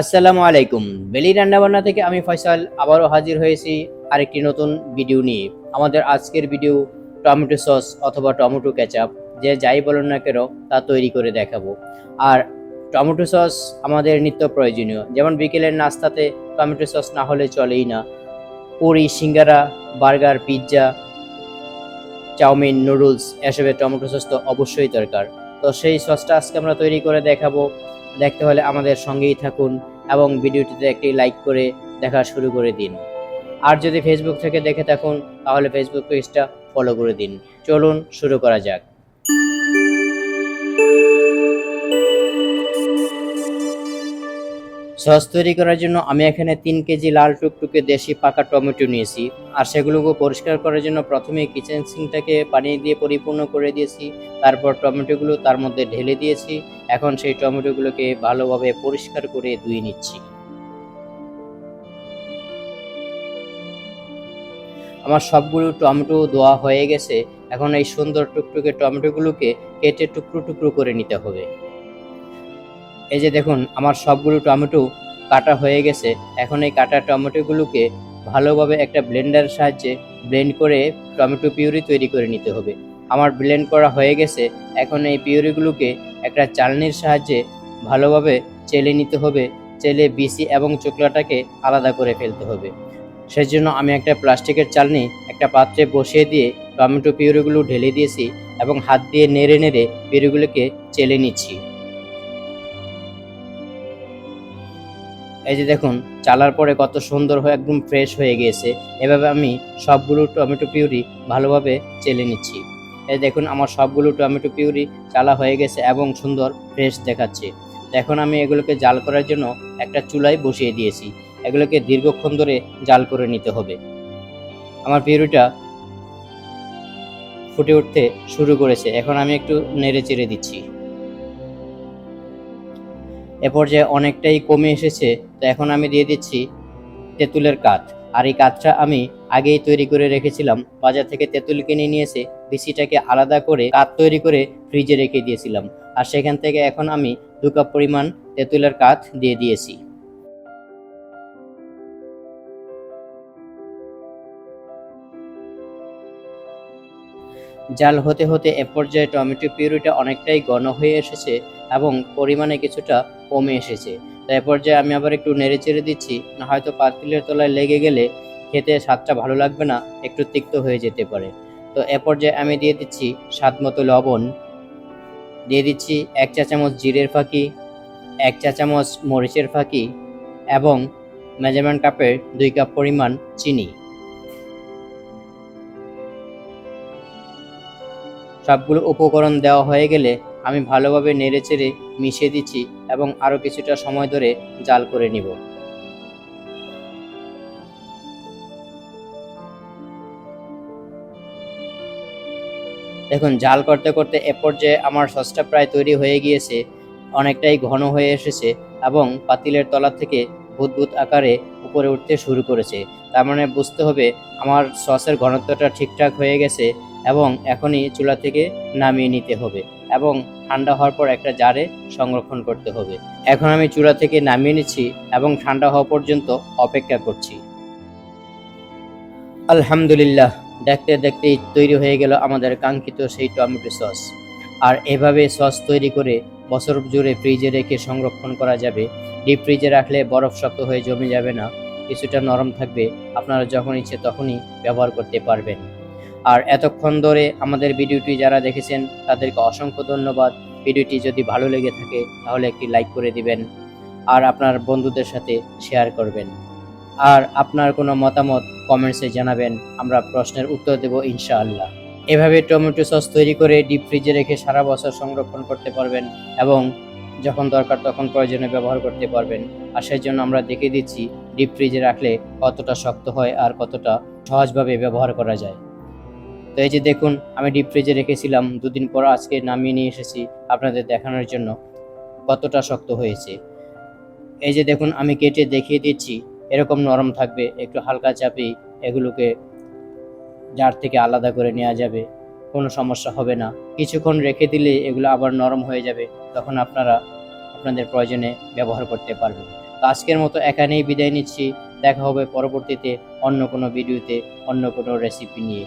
আসসালামু আলাইকুম। বেলি রান্নাবান্না থেকে আমি ফয়সাল আবারও হাজির হয়েছি আরেকটি নতুন ভিডিও নিয়ে। আমাদের আজকের ভিডিও টমেটো সস অথবা টমেটো কেচাপ, যে যাই বলুন না কেন, তা তৈরি করে দেখাবো। আর টমেটো সস আমাদের নিত্য প্রয়োজনীয়। যেমন বিকেলের নাস্তাতে টমেটো সস না হলে চলেই না। Puri, singara, burger, pizza, chow mein, noodles, এসবের টমেটো সস তো অবশ্যই দরকার। তো সেই সসটা আজকে আমরা তৈরি করে দেখাবো। দেখতে হলে আমাদের সঙ্গেই থাকুন এবং ভিডিওটিতে একটি লাইক করে দেখা শুরু করে দিন। আর যদি ফেসবুক থেকে দেখে থাকুন, তাহলে ফেসবুক পেজটা ফলো করে দিন। চলুন শুরু করা যাক। সস তৈরি করার জন্য আমি এখানে তিন কেজি লাল টুকটুকে দেশি পাকা টমেটো নিয়েছি। আর সেগুলোকে পরিষ্কার করার জন্য প্রথমে কিচেন সিঙ্কটাকে পানি দিয়ে পরিপূর্ণ করে দিয়েছি। তারপর টমেটোগুলো তার মধ্যে ঢেলে দিয়েছি। এখন সেই টমেটোগুলোকে ভালোভাবে পরিষ্কার করে ধুয়ে নিচ্ছি। আমার সবগুলো টমেটো ধোয়া হয়ে গেছে। এখন এই সুন্দর টুকটুকে টমেটোগুলোকে কেটে টুকরো টুকরো করে নিতে হবে। এই যে দেখুন, আমার সবগুলো টমেটো কাটা হয়ে গেছে। এখন এই কাটা টমেটোগুলোকে ভালোভাবে একটা ব্লেন্ডারের সাহায্যে ব্লেন্ড করে টমেটো পিউরি তৈরি করে নিতে হবে। আমার ব্লেন্ড করা হয়ে গেছে। এখন এই পিউরিগুলোকে একটা চালনির সাহায্যে ভালোভাবে চেলে নিতে হবে। চেলে বিসি এবং চোকলাটাকে আলাদা করে ফেলতে হবে। সেজন্য আমি একটা প্লাস্টিকের চালনি একটা পাত্রে বসিয়ে দিয়ে টমেটো পিউরিগুলো ঢেলে দিয়েছি এবং হাত দিয়ে নেড়ে নেড়ে পিউরিগুলোকে চেলে নিচ্ছি। এই যে দেখুন, চালার পরে কত সুন্দর হয়ে একদম ফ্রেশ হয়ে গিয়েছে। এভাবে আমি সবগুলো টমেটো পিউরি ভালোভাবে চেলে নিচ্ছি। এই দেখুন, আমার সবগুলো টমেটো পিউরি চালা হয়ে গেছে এবং সুন্দর ফ্রেশ দেখাচ্ছে। এখন আমি এগুলোকে জাল করার জন্য একটা চুলায় বসিয়ে দিয়েছি। এগুলোকে দীর্ঘক্ষণ ধরে জাল করে নিতে হবে। আমার পিউরিটা ফুটে উঠতে শুরু করেছে। এখন আমি একটু নেড়ে চেড়ে দিচ্ছি। এ পর্যায়ে অনেকটাই কমে এসেছে, তো এখন আমি দিয়ে দিচ্ছি তেঁতুলের কাঠ। আর এই কাঠটা আমি আগেই তৈরি করে রেখেছিলাম, বাজার থেকে তেঁতুল কিনে নিয়ে এসে বিসিটাকে আলাদা করে কাঠ তৈরি করে ফ্রিজে রেখে দিয়েছিলাম। আর সেখান থেকে এখন আমি দু কাপ পরিমাণ তেঁতুলের কাঠ দিয়ে দিয়েছি। জাল হতে হতে এ পর্যায়ে টমেটো পিউরিটা অনেকটাই ঘন হয়ে এসেছে এবং পরিমাণে কিছুটা কমে এসেছে। তো এ পর্যায়ে আমি আবার একটু নেড়ে চেড়ে দিচ্ছি, না হয়তো পাতিলের তলায় লেগে গেলে খেতে স্বাদটা ভালো লাগবে না, একটু তিক্ত হয়ে যেতে পারে। তো এ পর্যায়ে আমি দিয়ে দিচ্ছি স্বাদ মতো লবণ। দিয়ে দিচ্ছি এক চা চামচ জিরের ফাঁকি, এক চা চামচ মরিচের ফাঁকি এবং মেজারমেন্ট কাপের দুই কাপ পরিমাণ চিনি। সবগুলো উপকরণ দেওয়া হয়ে গেলে আমি ভালোভাবে নেড়ে চেড়ে মিশিয়ে দিচ্ছি এবং আরও কিছুটা সময় ধরে জাল করে নিব। দেখুন, জাল করতে করতে এ পর্যায়ে আমার সসটা প্রায় তৈরি হয়ে গিয়েছে, অনেকটাই ঘন হয়ে এসেছে এবং পাতিলের তলা থেকে বুদবুদ আকারে উপরে উঠতে শুরু করেছে। তার মানে বুঝতে হবে আমার সসের ঘনত্বটা ঠিকঠাক হয়ে গেছে এবং এখনই চুলা থেকে নামিয়ে নিতে হবে এবং ঠান্ডা হওয়ার পর একটা জারে সংরক্ষণ করতে হবে। এখন আমি চুলা থেকে নামিয়ে নিচ্ছি এবং ঠান্ডা হওয়া পর্যন্ত অপেক্ষা করছি। আলহামদুলিল্লাহ, দেখতে দেখতেই তৈরি হয়ে গেল আমাদের কাঙ্ক্ষিত সেই টমেটো সস। আর এভাবে সস তৈরি করে বছর জুড়ে ফ্রিজে রেখে সংরক্ষণ করা যাবে, ডিপ ফ্রিজে রাখলে বরফ শক্ত হয়ে জমে যাবে না, কিছুটা নরম থাকবে, আপনারা যখন ইচ্ছে তখনই ব্যবহার করতে পারবেন। আর এতক্ষণ ধরে আমাদের ভিডিওটি যারা দেখেছেন, তাদেরকে অসংখ্য ধন্যবাদ। ভিডিওটি যদি ভালো লেগে থাকে, তাহলে একটি লাইক করে দিবেন আর আপনার বন্ধুদের সাথে শেয়ার করবেন। আর আপনার কোনো মতামত কমেন্টসে জানাবেন, আমরা প্রশ্নের উত্তর দেব ইনশাআল্লাহ। এভাবে টমেটো সস তৈরি করে ডিপ ফ্রিজে রেখে সারা বছর সংরক্ষণ করতে পারবেন এবং যখন দরকার তখন প্রয়োজনে ব্যবহার করতে পারবেন। আর সেই জন্য আমরা দেখে দিচ্ছি ডিপ ফ্রিজে রাখলে কতটা শক্ত হয় আর কতটা সহজভাবে ব্যবহার করা যায়। তো এই যে দেখুন, আমি ডিপ ফ্রিজে রেখেছিলাম, দুদিন পর আজকে নামিয়ে নিয়ে এসেছি আপনাদের দেখানোর জন্য। কতটা শক্ত হয়েছে। এই যে দেখুন, আমি কেটে দেখিয়ে দিচ্ছি, এরকম নরম থাকবে, একটু হালকা চাপেই এগুলোকে জার থেকে আলাদা করে নেওয়া যাবে, কোনো সমস্যা হবে না। কিছুক্ষণ রেখে দিলে এগুলো আবার নরম হয়ে যাবে, তখন আপনারা আপনাদের প্রয়োজনে ব্যবহার করতে পারবেন। তো আজকের মতো এখানেই বিদায় নিচ্ছি, দেখা হবে পরবর্তীতে অন্য কোনো ভিডিওতে, অন্য কোনো রেসিপি নিয়ে।